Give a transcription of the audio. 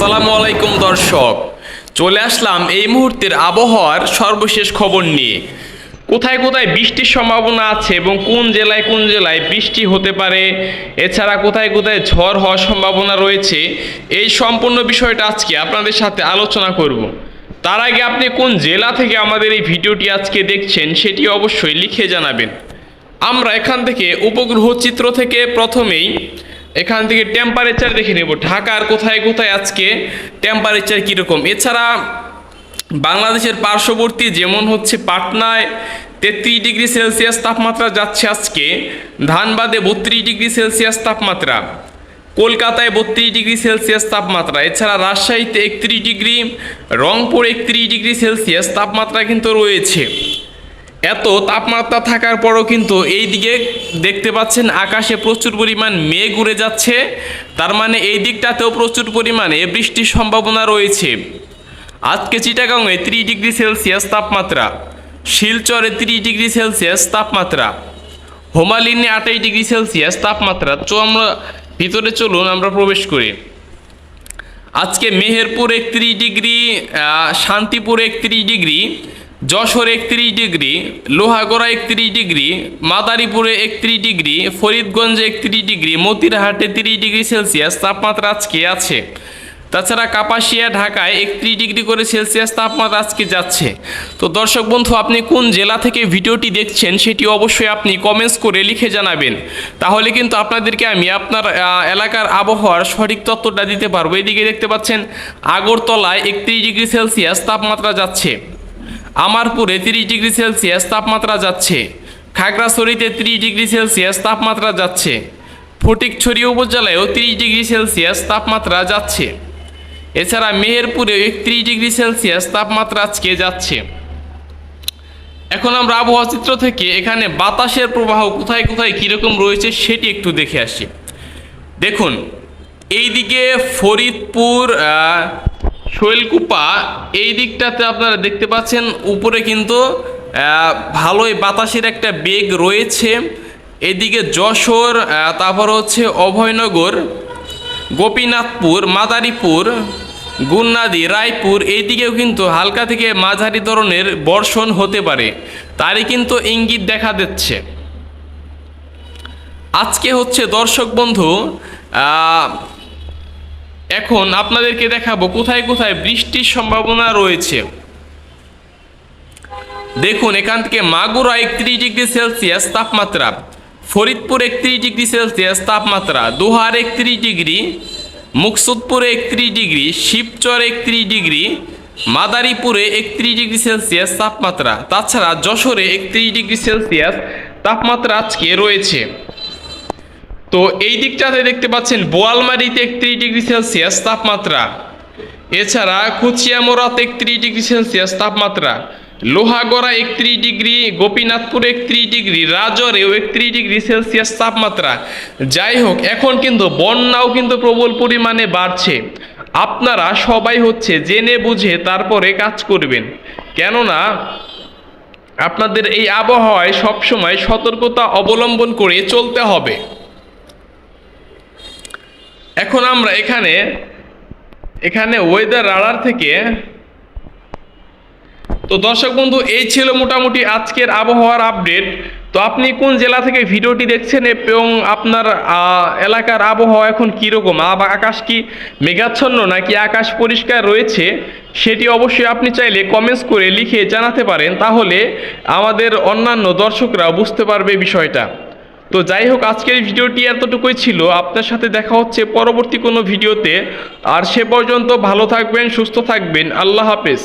আসসালামু আলাইকুম দর্শক। চলে আসলাম এই মুহূর্তের আবহাওয়ার সর্বশেষ খবর নিয়ে। কোথায় কোথায় বৃষ্টির সম্ভাবনা আছে এবং কোন জেলায় কোন জেলায় বৃষ্টি হতে পারে, এছাড়া কোথায় কোথায় ঝড় হওয়ার সম্ভাবনা রয়েছে, এই সম্পূর্ণ বিষয়টা আজকে আপনাদের সাথে আলোচনা করব। তার আগে আপনি কোন জেলা থেকে আমাদের এই ভিডিওটি আজকে দেখছেন সেটি অবশ্যই লিখে জানাবেন। আমরা এখান থেকে উপগ্রহ চিত্র থেকে প্রথমেই এখান থেকে টেম্পারেচার দেখে নেব। ঢাকার কোথায় কোথায় আজকে টেম্পারেচার কীরকম? এছাড়া বাংলাদেশের পার্শ্ববর্তী যেমন হচ্ছে পাটনায় তেত্রিশ ডিগ্রি সেলসিয়াস তাপমাত্রা যাচ্ছে আজকে। ধানবাদে বত্রিশ ডিগ্রি সেলসিয়াস তাপমাত্রা। কলকাতায় বত্রিশ ডিগ্রি সেলসিয়াস তাপমাত্রা। এছাড়া রাজশাহীতে একত্রিশ ডিগ্রি, রংপুর একত্রিশ ডিগ্রি সেলসিয়াস তাপমাত্রা কিন্তু রয়েছে। এত তাপমাত্রা থাকার পরও কিন্তু এই দিকে দেখতে পাচ্ছেন আকাশে প্রচুর পরিমাণ মেঘ উড়ে যাচ্ছে। তার মানে এই দিকটাতেও প্রচুর পরিমাণে বৃষ্টির সম্ভাবনা রয়েছে। আজকে চিটাগাংয়ে ত্রিশ ডিগ্রি সেলসিয়াস তাপমাত্রা, শিলচরে ত্রিশ ডিগ্রি সেলসিয়াস তাপমাত্রা, হোমালিনে আঠাশ ডিগ্রি সেলসিয়াস তাপমাত্রা। তো আমরা ভিতরে চলুন, আমরা প্রবেশ করি। আজকে মেহেরপুর একত্রিশ ডিগ্রি শান্তিপুর একত্রিশ ডিগ্রি যশোর একত্রিশ ডিগ্রি, লোহাগড়া একত্রিশ ডিগ্রি, মাদারীপুরে একত্রিশ ডিগ্রি, ফরিদগঞ্জে একত্রিশ ডিগ্রি, মতিরহাটে তিরিশ ডিগ্রি সেলসিয়াস তাপমাত্রা আজকে আছে। তাছাড়া কাপাসিয়া, ঢাকায় একত্রিশ ডিগ্রি করে সেলসিয়াস তাপমাত্রা আজকে যাচ্ছে। তো দর্শক বন্ধু, আপনি কোন জেলা থেকে ভিডিওটি দেখছেন সেটি অবশ্যই আপনি কমেন্টস করে লিখে জানাবেন। তাহলে কিন্তু আপনাদেরকে আমি আপনার এলাকার আবহাওয়ার সঠিক তথ্যটা দিতে পারব। এদিকে দেখতে পাচ্ছেন, আগরতলায় একত্রিশ ডিগ্রি সেলসিয়াস তাপমাত্রা যাচ্ছে। আমারপুরে তিরিশ ডিগ্রি সেলসিয়াস তাপমাত্রা যাচ্ছে। খাগড়াছড়িতে তিরিশ ডিগ্রি সেলসিয়াস তাপমাত্রা যাচ্ছে। ফটিকছড়ি উপজেলায়ও তিরিশ ডিগ্রি সেলসিয়াস তাপমাত্রা যাচ্ছে। এছাড়া মেহেরপুরে একত্রিশ ডিগ্রি সেলসিয়াস তাপমাত্রা আজকে যাচ্ছে। এখন আমরা আবহাওয়া চিত্র থেকে এখানে বাতাসের প্রবাহ কোথায় কোথায়, কীরকম রয়েছে সেটি একটু দেখে আসি। দেখুন, এইদিকে ফরিদপুর শৈলকুপা, এই দিকটাতে আপনারা দেখতে পাচ্ছেন, উপরে কিন্তু ভালোই বাতাসের একটা বেগ রয়েছে। এদিকে যশোর তারপর হচ্ছে অভয়নগর, গোপীনাথপুর, মাদারীপুর, গুন্নাদি, রায়পুর এই দিকেও কিন্তু হালকা থেকে মাঝারি ধরনের বর্ষণ হতে পারে। তারই কিন্তু ইঙ্গিত দেখা দিচ্ছে। আজকে হচ্ছে দর্শক বন্ধু এখন আপনাদেরকে দেখাবো কোথায় কোথায় বৃষ্টির সম্ভাবনা রয়েছে। দেখুন, এখান থেকে মাগুরা একত্রিশ ডিগ্রি সেলসিয়াস তাপমাত্রা, ফরিদপুর একত্রিশ ডিগ্রি সেলসিয়াস তাপমাত্রা, দোহার একত্রিশ ডিগ্রি, মুকসুদপুরে একত্রিশ ডিগ্রি, শিবচর একত্রিশ ডিগ্রি, মাদারীপুরে একত্রিশ ডিগ্রি সেলসিয়াস তাপমাত্রা। তাছাড়া যশোরে একত্রিশ ডিগ্রি সেলসিয়াস তাপমাত্রা আজকে রয়েছে। তো এই দিকটাতে দেখতে পাচ্ছেন, বোয়ালমারিতে একত্রিশ ডিগ্রি সেলসিয়াস তাপমাত্রা। এছাড়া কুচিয়ামোড়াতে একত্রিশ ডিগ্রি সেলসিয়াস তাপমাত্রা। লোহাগড়া একত্রিশ ডিগ্রি, গোপীনাথপুর একত্রিশ ডিগ্রি, রাজরেও একত্রিশ ডিগ্রি সেলসিয়াস তাপমাত্রা। যাই হোক, এখন কিন্তু বন্যাও কিন্তু প্রবল পরিমাণে বাড়ছে। আপনারা সবাই হচ্ছে জেনে বুঝে তারপরে কাজ করবেন। কেননা, আপনাদের এই আবহাওয়ায় সবসময় সতর্কতা অবলম্বন করে চলতে হবে। এখন আমরা এখানে এখানে ওয়েদার রাডার থেকে, তো দর্শক বন্ধু, এই ছিল মোটামুটি আজকের আবহাওয়ার আপডেট তো আপনি কোন জেলা থেকে ভিডিওটি দেখছেন এবং আপনার এলাকার আবহাওয়া এখন কীরকম? আকাশ কি মেঘাচ্ছন্ন নাকি আকাশ পরিষ্কার রয়েছে? সেটি অবশ্যই আপনি চাইলে কমেন্টস করে লিখে জানাতে পারেন। তাহলে আমাদের অন্যান্য দর্শকরা বুঝতে পারবে বিষয়টা। তো যাই হোক, আজকের ভিডিওটি এতটুকুই ছিল। আপনার সাথে দেখা হচ্ছে পরবর্তী কোনো ভিডিওতে। আর সে পর্যন্ত ভালো থাকবেন, সুস্থ থাকবেন। আল্লাহ হাফেজ।